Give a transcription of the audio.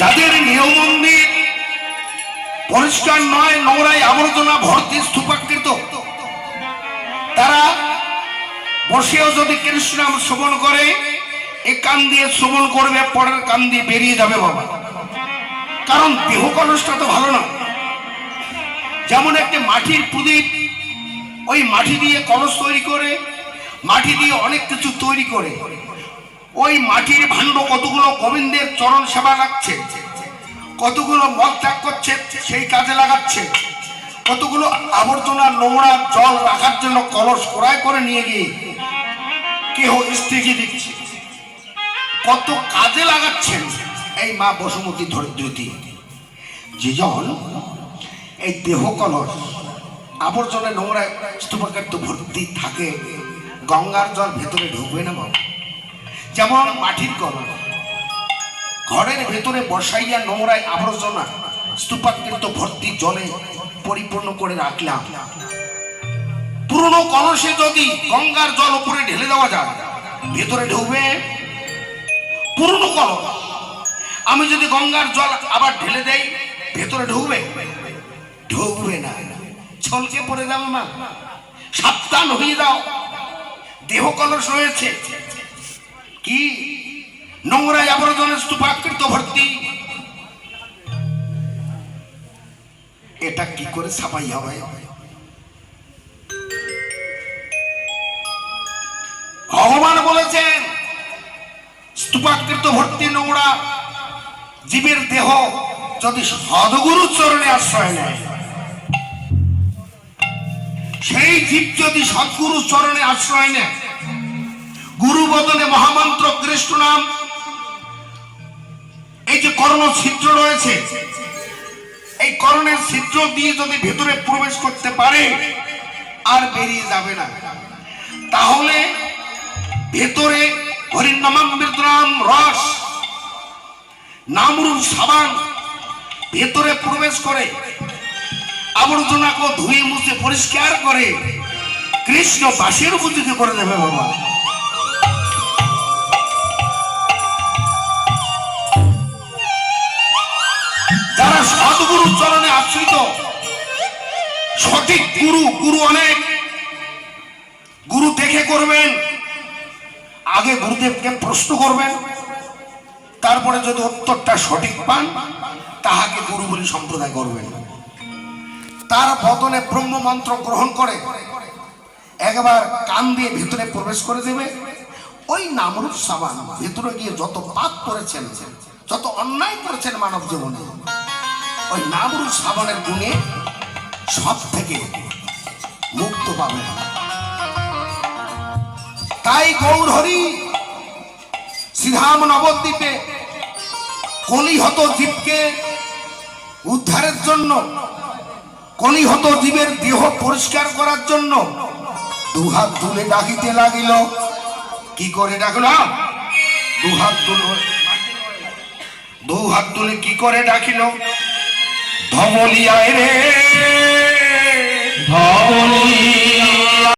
যাদের গৃহমন্দির পরিষ্কার নয়, নোংরায় আবর্জনা ভর্তি স্তূপাকৃত। তারা বসেও যদি কৃষ্ণ শ্রবণ করে, এ কান দিয়ে শ্রবণ করবে, পরের কান দিয়ে বেরিয়ে যাবে বাবা। কারণ দেহ কলসটা তো ভালো না যেমন একটি মাটির প্রদীপ, ওই মাটি দিয়ে কলস তৈরি করে, মাটি দিয়ে অনেক কিছু তৈরি করে ওই মাটির ভাণ্ড কতগুলো গোবিন্দের চরণ সেবা লাগছে? কতগুলো মল ত্যাগ করছে, সেই কাজে লাগাচ্ছে। কতগুলো আবর্জনা নোংরা জল রাখার জন্য কলস ক্রয় করে নিয়ে গিয়ে কেহ স্ত্রীকে দিচ্ছে। কত কাজে লাগাচ্ছেন এই মা বসুমতী ধরিত্রী যেজন এই দেহ কলস আবর্জনা নোংরা স্তূপাকার তো ভর্তি থাকে, গঙ্গার জল ভেতরে ঢুকবে না বাবা। যেমন মাটির কলস ঘরের ভেতরে বসাইয়া নোংরায় আবর্জনা, স্তূপাকৃত ভর্তি জলে পরিপূর্ণ করে রাখলাম। পুরনো কলসে যদি গঙ্গার জল উপরে ঢেলে দেওয়া যায়, ভেতরে ঢুকবে পুরনো কলস। আমি যদি গঙ্গার জল আবার ঢেলে দেই, ভেতরে ঢুকবে? ঢুকবে না। ছলকে পড়ে যাবে মা। সাবধান হয়ে যাও। দেহ কলস রয়েছে। কি? নোংরায় আবর্জনা স্তূপাকৃত ভর্তি। এটা কি করে সাফাই হবে? ভগবান বলেছেন, স্তূপাকৃত ভর্তি নোংরা জীবের দেহ যদি সদগুরু চরণে আশ্রয় নেয়, সেই জীব যদি সদ্গুরু চরণে আশ্রয় নেয় কৃষ্ণ নাম। এই যে কর্ণ ছিদ্র রয়েছে, এই কর্ণের ছিদ্র দিয়ে যদি ভেতরে প্রবেশ করতে পারে, আর বেরিয়ে যাবে না। তাহলে ভেতরে হরিনামামৃত রস, নামরূপ সাবান ভেতরে প্রবেশ করে, আবর্জনাকে ধুয়ে মুছে পরিষ্কার করে, কৃষ্ণ বাসের উপযোগী করে দেবে বাবা সঠিক গুরু গুরু অনেক। গুরু দেখে করবেন, আগে গুরুদেবকে প্রশ্ন করবেন, তারপরে যদি উত্তরটা সঠিক পান, তাহাকে গুরু বলে সম্প্রদায় করবেন। তার বদলে ব্রহ্ম মন্ত্র গ্রহণ করে, একবার কান দিয়ে ভিতরে প্রবেশ করে দেবে। ওই নামরূপ সাবান ভেতরে গিয়ে যত পাপ করেছেন, যত অন্যায় করেছেন মানব জীবনে, ওই নামরূপ সাবানের গুণে সব থেকে মুক্ত পাবেন তাই গৌর হরি শ্রীধাম নবদ্বীপে কলিহত জীবকে উদ্ধারের জন্য, কলিহত জীবের দেহ পরিষ্কার করার জন্য দুহাত তুলে ডাকিতে লাগিল। কি করে ডাকল? দুহাত তুলে। দু হাত তুলে কি করে ডাকিল? ধমলিয়ায় রে! ধবলি